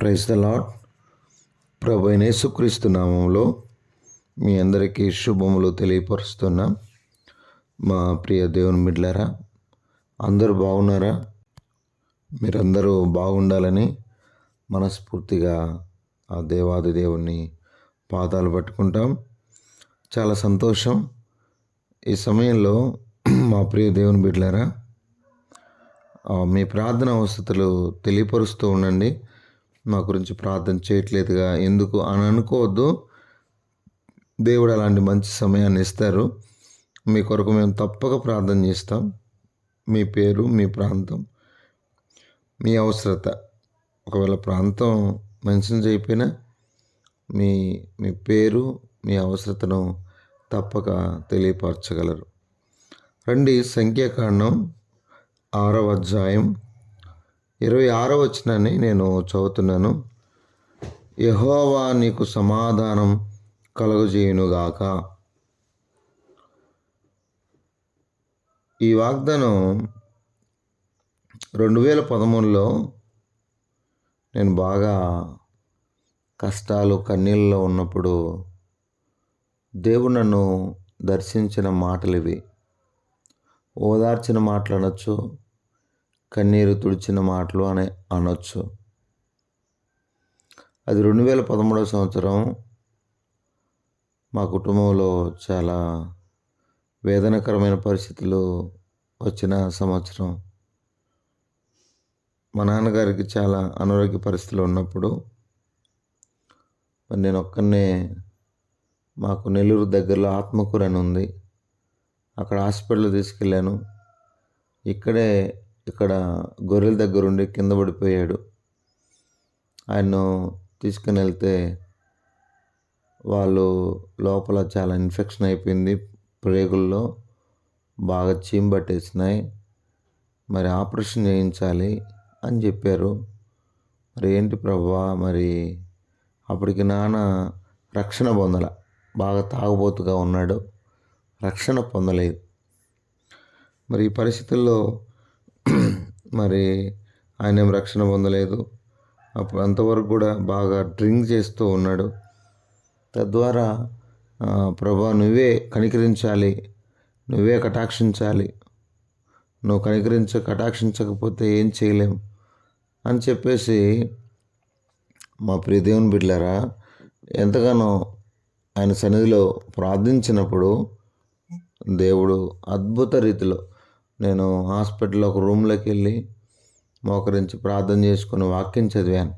Praise the lord ప్రభు యేసుక్రీస్తు నామంలో మీ అందరికీ శుభములు తెలియపరుస్తున్నాం. మా ప్రియ దేవుని బిడ్డలారా అందరూ బాగున్నారా? మీరందరూ బాగుండాలని మనస్ఫూర్తిగా ఆ దేవాది దేవుణ్ణి పాదాలు పట్టుకుంటాం. చాలా సంతోషం. ఈ సమయంలో మా ప్రియ దేవుని బిడ్డలారా మీ ప్రార్థన వసతులు తెలియపరుస్తూ ఉండండి. మా గురించి ప్రార్థన చేయట్లేదుగా. ఎందుకు అని అనుకోవద్దు. దేవుడు అలాంటి మంచి సమయాన్ని ఇస్తారు. మీ కొరకు మేము తప్పక ప్రార్థన చేస్తాం. మీ పేరు మీ ప్రాంతం మీ అవసరత. ఒకవేళ ప్రాంతం మెన్షన్ చేయకపోయినా మీ మీ పేరు మీ అవసరతను తప్పక తెలియపరచగలరు. రండి సంఖ్యాకాండం ఆరవ అధ్యాయం ఇరవై ఆరో వచ్చినాన్ని నేను చదువుతున్నాను. యహోవా నీకు సమాధానం కలుగజేయునుగాక. ఈ వాగ్దానం రెండు వేల పదమూడులో నేను బాగా కష్టాలు కన్నీళ్ళలో ఉన్నప్పుడు దేవుడు నన్ను దర్శించిన మాటలు ఇవి ఓదార్చిన మాటలు అనొచ్చు కన్నీరు తుడిచిన మాటలు అని అనొచ్చు. అది రెండు వేల పదమూడవ సంవత్సరం. మా కుటుంబంలో చాలా వేదనకరమైన పరిస్థితులు వచ్చిన సంవత్సరం. మా నాన్నగారికి చాలా అనారోగ్య పరిస్థితులు ఉన్నప్పుడు నేను ఒక్కనే మాకు నెల్లూరు దగ్గరలో ఆత్మకూర అని ఉంది. అక్కడ హాస్పిటల్ తీసుకెళ్ళాను. ఇక్కడే ఇక్కడ గొర్రెల దగ్గర ఉండి కింద పడిపోయాడు. ఆయన్ను తీసుకుని వెళ్తే వాళ్ళు లోపల చాలా ఇన్ఫెక్షన్ అయిపోయింది. ప్రేగుల్లో బాగా చీమ పట్టేసినాయి. మరి ఆపరేషన్ చేయించాలి అని చెప్పారు. మరి ఏంటి ప్రభా మరి అప్పటికి నాన్న రక్షణ పొందల. బాగా తాగుబోతుగా ఉన్నాడు. రక్షణ పొందలేదు. మరి ఈ పరిస్థితుల్లో మరి ఆయన ఏం రక్షణ పొందలేదు. అప్పుడు అంతవరకు కూడా బాగా డ్రింక్ చేస్తూ ఉన్నాడు. తద్వారా ప్రభా నువ్వే కనికరించాలి. నువ్వే కటాక్షించాలి. నువ్వు కనికరించ కటాక్షించకపోతే ఏం చేయలేం అని చెప్పేసి మా ప్రియదేవుని బిడ్డలారా ఎంతగానో ఆయన సన్నిధిలో ప్రార్థించినప్పుడు దేవుడు అద్భుత రీతిలో నేను హాస్పిటల్లో ఒక రూమ్లోకి వెళ్ళి మోకరించి ప్రార్థన చేసుకుని వాక్యం చదివాను.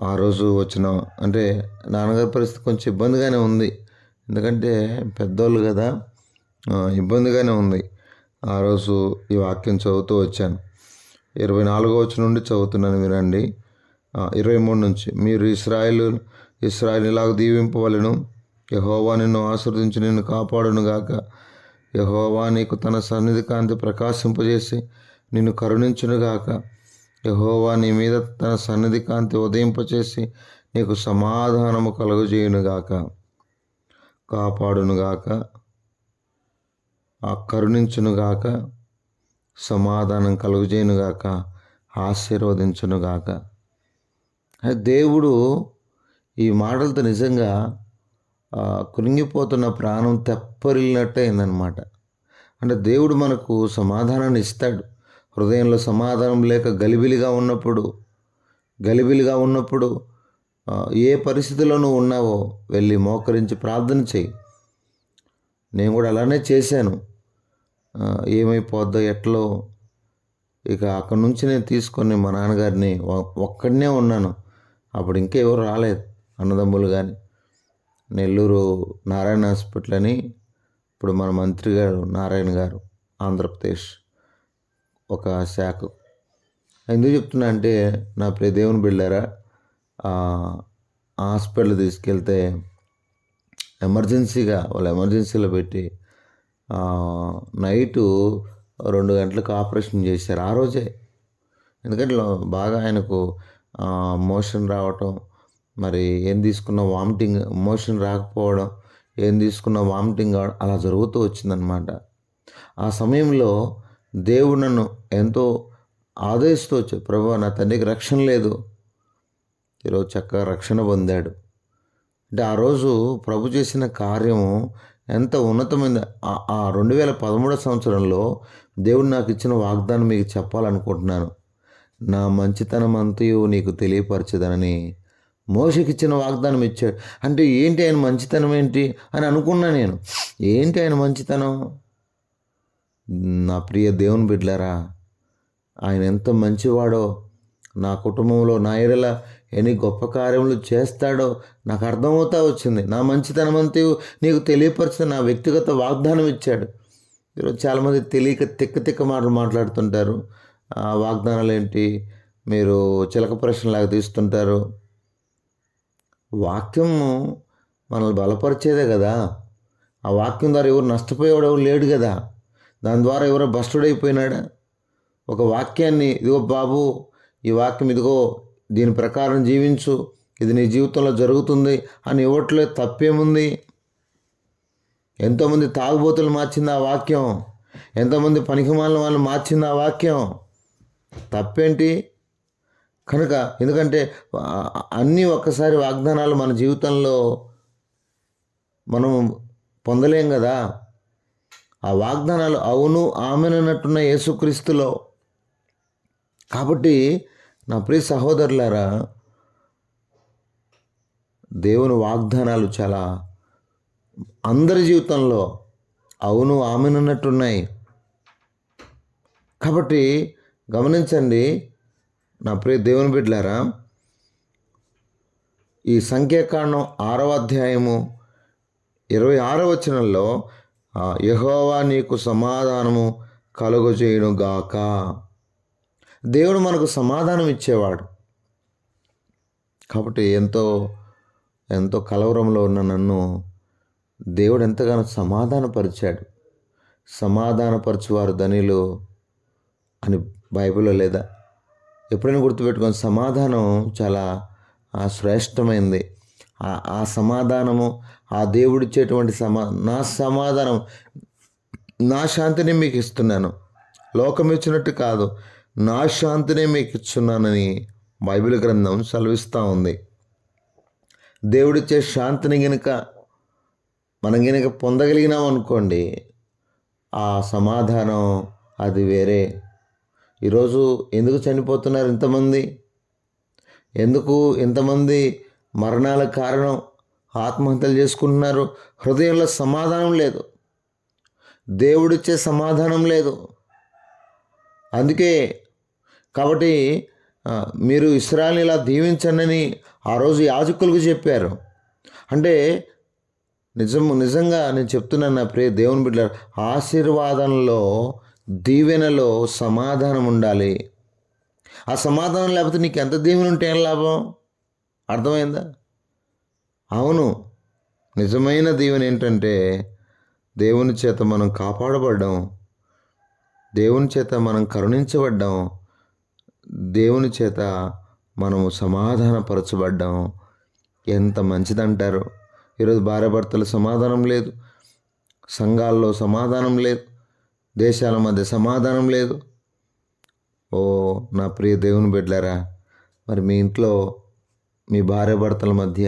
ఆ రోజు వచ్చిన అంటే నాన్నగారి పరిస్థితి కొంచెం ఇబ్బందిగానే ఉంది. ఎందుకంటే పెద్దోళ్ళు కదా ఇబ్బందిగానే ఉంది. ఆ రోజు ఈ వాక్యం చదువుతూ వచ్చాను. ఇరవై నాలుగో వచ్చి నుండి చదువుతున్నాను వినండి. ఇరవై మూడు నుంచి మీరు ఇస్రాయిల్ ఇస్రాయిల్ ఇలాగ దీవింపవలను. యహోవా నిన్ను ఆశ్రదించి నిన్ను కాపాడును గాక యహోవా నీకు తన సన్నిధి కాంతి ప్రకాశింపజేసి నిన్ను కరుణించును గాక యహోవా నీ మీద తన సన్నిధి కాంతి ఉదయింపచేసి నీకు సమాధానము కలుగజేయును గాక కాపాడును గాక ఆ కరుణించును గాక సమాధానం కలుగజేయునుగాక. గాక గాక దేవుడు ఈ మాటలతో నిజంగా ఆ, కృంగిపోతున్న ప్రాణం తెప్పరిల్లినట్టే అయిందనమాట అంటే దేవుడు మనకు సమాధానాన్ని ఇస్తాడు హృదయంలో సమాధానం లేక గలిబిలిగా ఉన్నప్పుడు గలిబిలిగా ఉన్నప్పుడు ఏ పరిస్థితిలో నువ్వు ఉన్నావో వెళ్ళి మోకరించి ప్రార్థన చేయి. నేను కూడా అలానే చేశాను. ఏమైపోద్దో ఎట్లో? ఇక అక్కడి నుంచి నేను తీసుకొని మా నాన్నగారిని ఒక్కడనే ఉన్నాను. అప్పుడు ఇంకెవరు రాలేదు. అన్నదమ్ములు కానీ నెల్లూరు నారాయణ హాస్పిటల్ అని ఇప్పుడు మన మంత్రి గారు నారాయణ గారు ఆంధ్రప్రదేశ్ ఒక శాఖ. ఎందుకు చెప్తున్నా అంటే నా ప్రదేవుని బిళ్ళారా హాస్పిటల్ తీసుకెళ్తే ఎమర్జెన్సీగా వాళ్ళు ఎమర్జెన్సీలో పెట్టి నైటు రెండు గంటలకు ఆపరేషన్ చేశారు ఆ రోజే. ఎందుకంటే బాగా ఆయనకు మోషన్ రావటం మరి ఏం తీసుకున్న వామిటింగ్ మోషన్ రాకపోవడం ఏం తీసుకున్న వామిటింగ్ కావడం అలా జరుగుతూ వచ్చిందనమాట ఆ సమయంలో దేవుడు నన్ను ఎంతో ఆదేశిస్తూ వచ్చాడు. ప్రభు నా తండ్రికి రక్షణ లేదు. ఈరోజు చక్కగా రక్షణ పొందాడు. అంటే ఆ రోజు ప్రభు చేసిన కార్యము ఎంత ఉన్నతమైన ఆ- ఆ రెండు వేల పదమూడో సంవత్సరంలో దేవుడు నాకు ఇచ్చిన వాగ్దానం మీకు చెప్పాలనుకుంటున్నాను. నా మంచితనం అంతయు నీకు తెలియపరచదనని మోషకి ఇచ్చిన వాగ్దానం ఇచ్చాడు అంటే ఏంటి ఆయన మంచితనం ఏంటి అని అనుకున్నా నేను. ఏంటి ఆయన మంచితనం? నా ప్రియ దేవుని బిడ్డలారా ఆయన ఎంత మంచివాడో నా కుటుంబంలో నా ఎడల ఎన్ని గొప్ప కార్యములు చేస్తాడో నాకు అర్థమవుతా వచ్చింది. నా మంచితనం అంతా నీకు తెలియపరిచిన నా వ్యక్తిగత వాగ్దానం ఇచ్చాడు. ఈరోజు చాలామంది తెలియక తిక్క తిక్క మాటలు మాట్లాడుతుంటారు. ఆ వాగ్దానాలు ఏంటి? మీరు చిలక ప్రశ్నలాగా తీస్తుంటారు. వాక్యం మనల్ని బలపరిచేదే కదా. ఆ వాక్యం ద్వారా ఎవరు నష్టపోయేవాడు ఎవరు లేడు కదా. దాని ద్వారా ఎవరో భ్రష్టుడైపోయినాడా ఒక వాక్యాన్ని ఇదిగో బాబు ఈ వాక్యం ఇదిగో దీని ప్రకారం జీవించు ఇది నీ జీవితంలో జరుగుతుంది అని ఇవ్వట్లే తప్పేముంది? ఎంతోమంది తాగుబోతులు మార్చింది ఆ వాక్యం. ఎంతోమంది పనికిమాలిన వాళ్ళు మార్చింది ఆ వాక్యం. తప్పేంటి? కనుక ఎందుకంటే అన్నీ ఒక్కసారి వాగ్దానాలు మన జీవితంలో మనం పొందలేం కదా. ఆ వాగ్దానాలు అవును ఆమెనన్నట్టున్న యేసుక్రీస్తులో. కాబట్టి నా ప్రియ సహోదరులారా దేవుని వాగ్దానాలు చాలా అందరి జీవితంలో అవును ఆమెనన్నట్టున్నాయి. కాబట్టి గమనించండి నా ప్రియ దేవుని బిడ్డలారా ఈ సంఖ్యాకాండం ఆరవ అధ్యాయము ఇరవై ఆరవ వచనంలో యహోవా నీకు సమాధానము కలుగజేయును గాక దేవుడు మనకు సమాధానం ఇచ్చేవాడు. కాబట్టి ఎంతో ఎంతో కలవరంలో ఉన్న నన్ను దేవుడు ఎంతగానో సమాధానపరిచాడు. సమాధానపరచువారు ధనిలు అని బైబిల్లో లేదా ఎప్పుడైనా గుర్తుపెట్టుకొని సమాధానం చాలా శ్రేష్టమైంది. ఆ- ఆ సమాధానము ఆ దేవుడిచ్చేటువంటి సమా నా సమాధానం నా శాంతిని మీకు ఇస్తున్నాను. లోకం ఇచ్చినట్టు కాదు నా శాంతిని మీకు ఇస్తున్నానని బైబిల్ గ్రంథం సెలవిస్తూ ఉంది. దేవుడిచ్చే శాంతిని గనుక మనం గనుక పొందగలిగినాం అనుకోండి ఆ సమాధానం అది వేరే. ఈరోజు ఎందుకు చనిపోతున్నారు ఇంతమంది? ఎందుకు ఇంతమంది మరణాల కారణం ఆత్మహత్యలు చేసుకుంటున్నారు? హృదయంలో సమాధానం లేదు. దేవుడిచ్చే సమాధానం లేదు. అందుకే కాబట్టి మీరు ఇస్రాయల్ని ఇలా దీవించండి ఆ రోజు యాజకులకు చెప్పారు. అంటే నిజం నిజంగా నేను చెప్తున్నాను నా ప్రియ దేవుని బిడ్డ ఆశీర్వాదంలో దీవెనలో సమాధానం ఉండాలి. ఆ సమాధానం లేకపోతే నీకు ఎంత దీవెన ఉంటే ఏం లాభం? అర్థమైందా? అవును. నిజమైన దీవెన ఏంటంటే దేవుని చేత మనం కాపాడబడ్డం దేవుని చేత మనం కరుణించబడ్డం దేవుని చేత మనము సమాధానపరచబడ్డం ఎంత మంచిదంటారు. ఈరోజు భార్యాభర్తల సమాధానం లేదు. సంఘాల్లో సమాధానం లేదు. దేశాల మధ్య సమాధానం లేదు. ఓ నా ప్రియ దేవుని బిడ్డలారా మరి మీ ఇంట్లో మీ భార్యాభర్తల మధ్య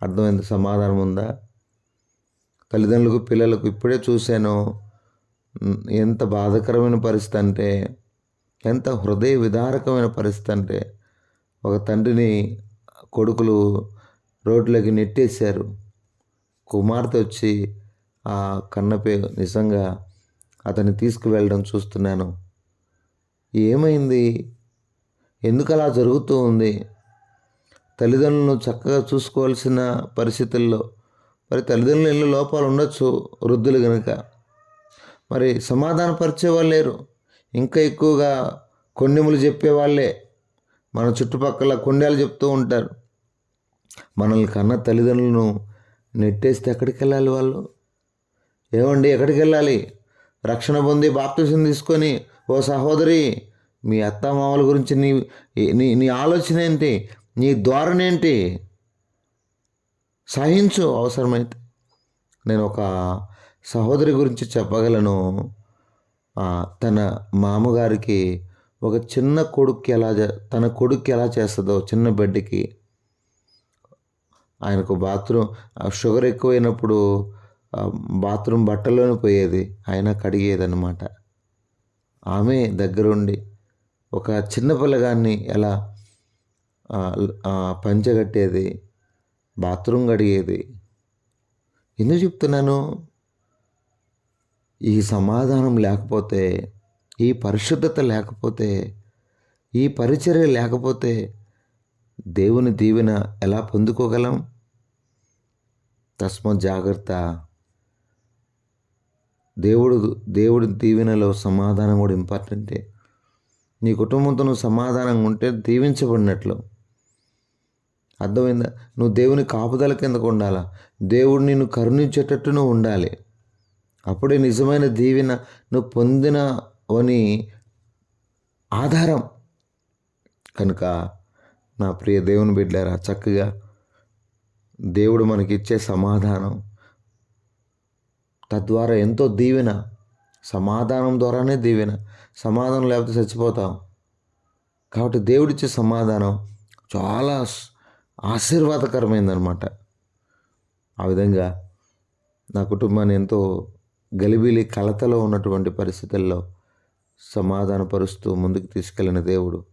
అర్థమైంది సమాధానం ఉందా? తల్లిదండ్రులకు పిల్లలకు ఇప్పుడే చూశాను ఎంత బాధకరమైన పరిస్థితి అంటే ఎంత హృదయ విదారకమైన పరిస్థితి అంటే ఒక తండ్రిని కొడుకులు రోడ్లోకి నెట్టేశారు. కుమార్తె వచ్చి ఆ కన్నపే నిజంగా అతన్ని తీసుకువెళ్ళడం చూస్తున్నాను. ఏమైంది? ఎందుకు అలా జరుగుతూ ఉంది? తల్లిదండ్రులను చక్కగా చూసుకోవాల్సిన పరిస్థితుల్లో మరి తల్లిదండ్రులు ఎన్నో లోపాలు ఉండొచ్చు వృద్ధులు కనుక మరి సమాధానపరిచే వాళ్ళు లేరు. ఇంకా ఎక్కువగా కొండెములు చెప్పేవాళ్ళే మన చుట్టుపక్కల కొండలు చెప్తూ ఉంటారు. మనల్ని కన్న తల్లిదండ్రులను నెట్టేస్తే ఎక్కడికి వెళ్ళాలి వాళ్ళు? ఏమండి ఎక్కడికి వెళ్ళాలి రక్షణ పొంది బాప్తిసం తీసుకొని ఓ సహోదరి మీ అత్త మామల గురించి నీ నీ నీ ఆలోచన ఏంటి? నీ ధోరణి ఏంటి? సహించు అవసరమైతే. నేను ఒక సహోదరి గురించి చెప్పగలను. తన మామగారికి ఒక చిన్న కొడుక్కి ఎలా చే- తన కొడుక్కి ఎలా చేస్తుందో చిన్న బిడ్డకి. ఆయనకు బాత్రూమ్ ఆ షుగర్ ఎక్కువైనప్పుడు బాత్రూమ్ బట్టలోనే పోయేది. ఆయన కడిగేదన్నమాట. ఆమె దగ్గరుండి ఒక చిన్న పిల్లగాన్ని ఎలా పంచగట్టేది బాత్రూమ్ కడిగేది. ఎందుకు చెప్తున్నాను? ఈ సమాధానం లేకపోతే ఈ పరిశుద్ధత లేకపోతే ఈ పరిచర్య లేకపోతే దేవుని దీవెన ఎలా పొందుకోగలం? తస్మ జాగ్రత్త. దేవుడు దేవుడి దీవెనలో సమాధానం కూడా ఇంపార్టెంటే. నీ కుటుంబంతో నువ్వు సమాధానంగా ఉంటే దీవించబడినట్లు. అర్థమైందా? నువ్వు దేవుని కాపుదల కిందకు ఉండాలా? దేవుడు నిన్ను కరుణించేటట్టు నువ్వు ఉండాలి. అప్పుడే నిజమైన దీవెన నువ్వు పొందినవని ఆధారం. కనుక నా ప్రియ దేవుని బిడ్డారా చక్కగా దేవుడు మనకిచ్చే సమాధానం తద్వారా ఎంతో దీవెన సమాధానం ద్వారానే దీవెన సమాధానం లేకపోతే చచ్చిపోతాం. కాబట్టి దేవుడిచ్చే సమాధానం చాలా ఆశీర్వాదకరమైందనమాట ఆ విధంగా నా కుటుంబాన్ని ఎంతో గలిబిలి కలతలో ఉన్నటువంటి పరిస్థితుల్లో సమాధానపరుస్తూ ముందుకు తీసుకెళ్ళిన దేవుడు.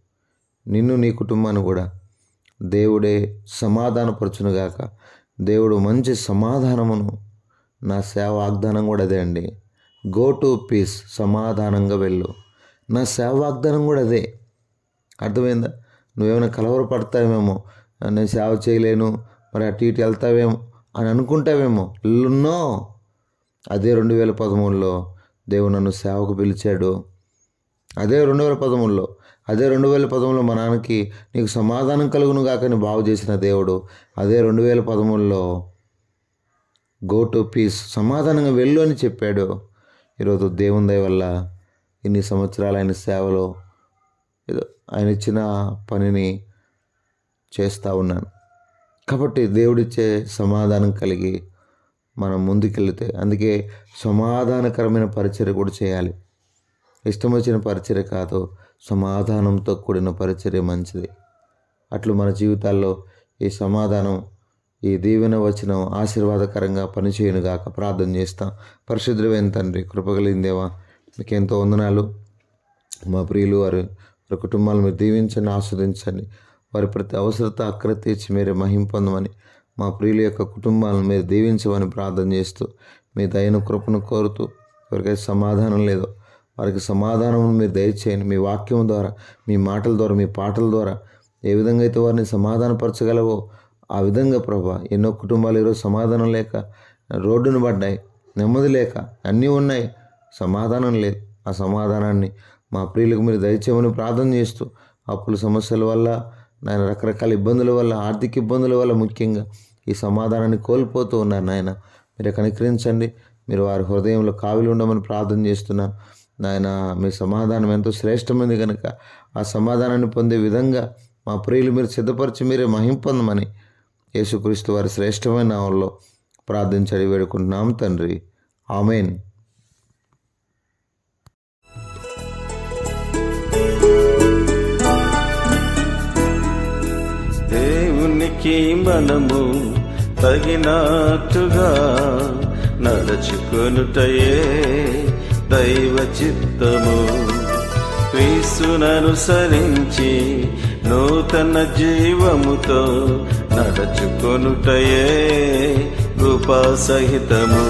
నిన్ను నీ కుటుంబాన్ని కూడా దేవుడే సమాధానపరచునుగాక. దేవుడు మంచి సమాధానమును నా సేవ వాగ్దానం కూడా అదే అండి. గో టు పీస్ సమాధానంగా వెళ్ళు. నా సేవ వాగ్దానం కూడా అదే. అర్థమైందా? నువ్వేమైనా కలవరపడతావేమో? నేను సేవ చేయలేను. మరి అటు ఇటు వెళ్తావేమో? అని అనుకుంటావేమో? నో అదే రెండు వేల పదమూడులో దేవుడు నన్ను సేవకు పిలిచాడు. అదే రెండు వేల పదమూడులో అదే రెండు వేల పదమూడులో మా నాన్నకి నీకు సమాధానం కలుగును కాకని బాగు చేసిన దేవుడు. అదే రెండు వేల పదమూడులో గో టు పీస్ సమాధానంగా వెళ్ళు అని చెప్పాడు. ఈరోజు దేవుని దయ వల్ల ఇన్ని సంవత్సరాలు ఆయన సేవలో ఏదో ఆయన ఇచ్చిన పనిని చేస్తూ ఉన్నాను. కాబట్టి దేవుడిచ్చే సమాధానం కలిగి మనం ముందుకెళ్తే అందుకే సమాధానకరమైన పరిచర్య కూడా చేయాలి. ఇష్టం వచ్చిన పరిచర్య కాదు సమాధానంతో కూడిన పరిచర్య మంచిది. అట్లు మన జీవితాల్లో ఈ సమాధానం ఈ దీవెన వచనం ఆశీర్వాదకరంగా పనిచేయనుగాక ప్రార్థన చేస్తాం. పరిశుద్ధమైన తండ్రి కృపగలిందేవా మీకు ఎంతో వందనాలు. మా ప్రియులు వారు వారి కుటుంబాలు మీరు దీవించండి ఆస్వాదించండి. వారి ప్రతి అవసరత అక్కర తీర్చి మీరే మహింపొందమని మా ప్రియుల యొక్క కుటుంబాలను మీరు దీవించమని ప్రార్థన చేస్తూ మీ దయను కృపను కోరుతూ ఎవరికైతే సమాధానం లేదో వారికి సమాధానం మీరు దయచేయండి. మీ వాక్యం ద్వారా మీ మాటల ద్వారా మీ పాటల ద్వారా ఏ విధంగా అయితే వారిని సమాధానపరచగలవో ఆ విధంగా ప్రభా ఎన్నో కుటుంబాలు ఈరోజు సమాధానం లేక రోడ్డును పడ్డాయి నెమ్మది లేక అన్నీ ఉన్నాయి. సమాధానం లేదు. ఆ సమాధానాన్ని మా ప్రియులకు మీరు దయచేయమని ప్రార్థన చేస్తూ అప్పుల సమస్యల వల్ల నాయన రకరకాల ఇబ్బందుల వల్ల ఆర్థిక ఇబ్బందుల వల్ల ముఖ్యంగా ఈ సమాధానాన్ని కోల్పోతూ ఉన్నారు నాయన. మీరు కనికరించండి. మీరు వారి హృదయంలో కావిలి ఉండమని ప్రార్థన చేస్తున్నాను. నాయన మీ సమాధానం ఎంతో శ్రేష్టమైంది కనుక ఆ సమాధానాన్ని పొందే విధంగా మా ప్రియులు మీరు సిద్ధపరిచి మీరే మహింపొందమని యేసుక్రీస్తు వారి శ్రేష్టమైన నామంలో ప్రార్థించడి వేడుకుంటున్నాం తండ్రి. ఆమెన్. దేవునికి మనము తగినట్టుగా నడుచుకొనుటయే దైవ చిత్తము. క్రీస్తుననుసరించి నూతన జీవముతో నడచుకొనుటయే కృపా సహితము